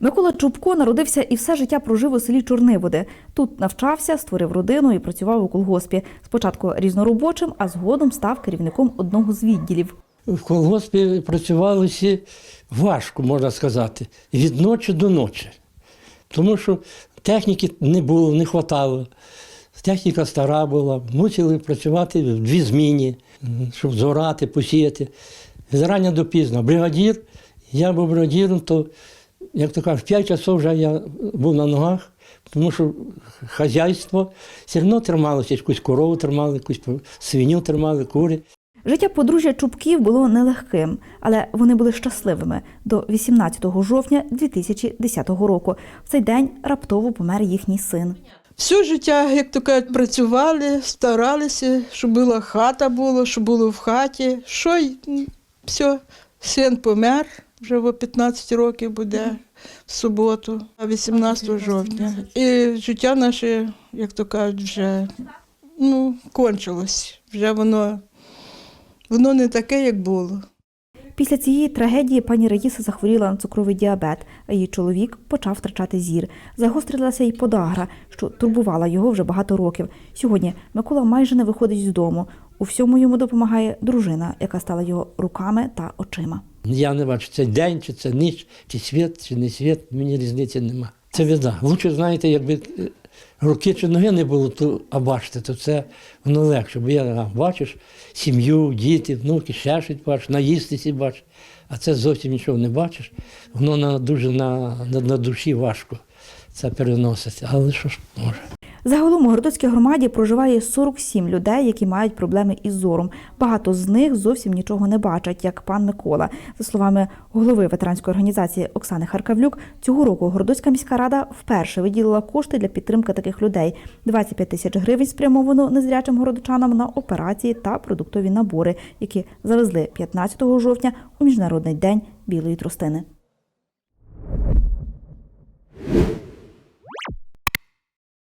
Микола Чубко народився і все життя прожив у селі Чорниводи. Тут навчався, створив родину і працював у колгоспі. Спочатку різноробочим, а згодом став керівником одного з відділів. В колгоспі працювали всі важко, можна сказати, від ночі до ночі. Тому що техніки не було, не вистачало. Техніка стара була, мусили працювати в дві зміни, щоб зорати, посіяти. Зрання до пізно. Бригадір, я був бригадіром, то, як то кажуть, в 5 часов вже я був на ногах, тому що хазяйство все одно трималося, якусь корову тримали, якусь свиню тримали, кури. Життя подружжя Чубків було нелегким, але вони були щасливими до 18 жовтня 2010 року. В цей день раптово помер їхній син. Все життя, як то кажуть, працювали, старалися, щоб була хата була, щоб було в хаті. Що й все, син помер, вже в 15 років буде в суботу, а 18 жовтня. І життя наше, як то кажуть, вже ну, кончилось. Вже воно, воно не таке, як було. Після цієї трагедії пані Раїса захворіла на цукровий діабет, а її чоловік почав втрачати зір. Загострилася й подагра, що турбувала його вже багато років. Сьогодні Микола майже не виходить з дому. У всьому йому допомагає дружина, яка стала його руками та очима. Я не бачу, це день, чи це ніч, чи світ, чи не світ, мені різниці нема. Це біда. Лучше, знаєте, якби е, руки чи ноги не було, то, а бачите, то це воно легше. Бо я бачиш сім'ю, діти, внуки, ще щось бачиш, наїстися бачиш. А це зовсім нічого не бачиш. Воно на, дуже на, на, на душі важко це переноситься. Але що ж може? Загалом у Городоцькій громаді проживає 47 людей, які мають проблеми із зором. Багато з них зовсім нічого не бачать, як пан Микола. За словами голови ветеранської організації Оксани Харкавлюк, цього року Городоцька міська рада вперше виділила кошти для підтримки таких людей. 25 тисяч гривень спрямовано незрячим городочанам на операції та продуктові набори, які завезли 15 жовтня у міжнародний день білої тростини.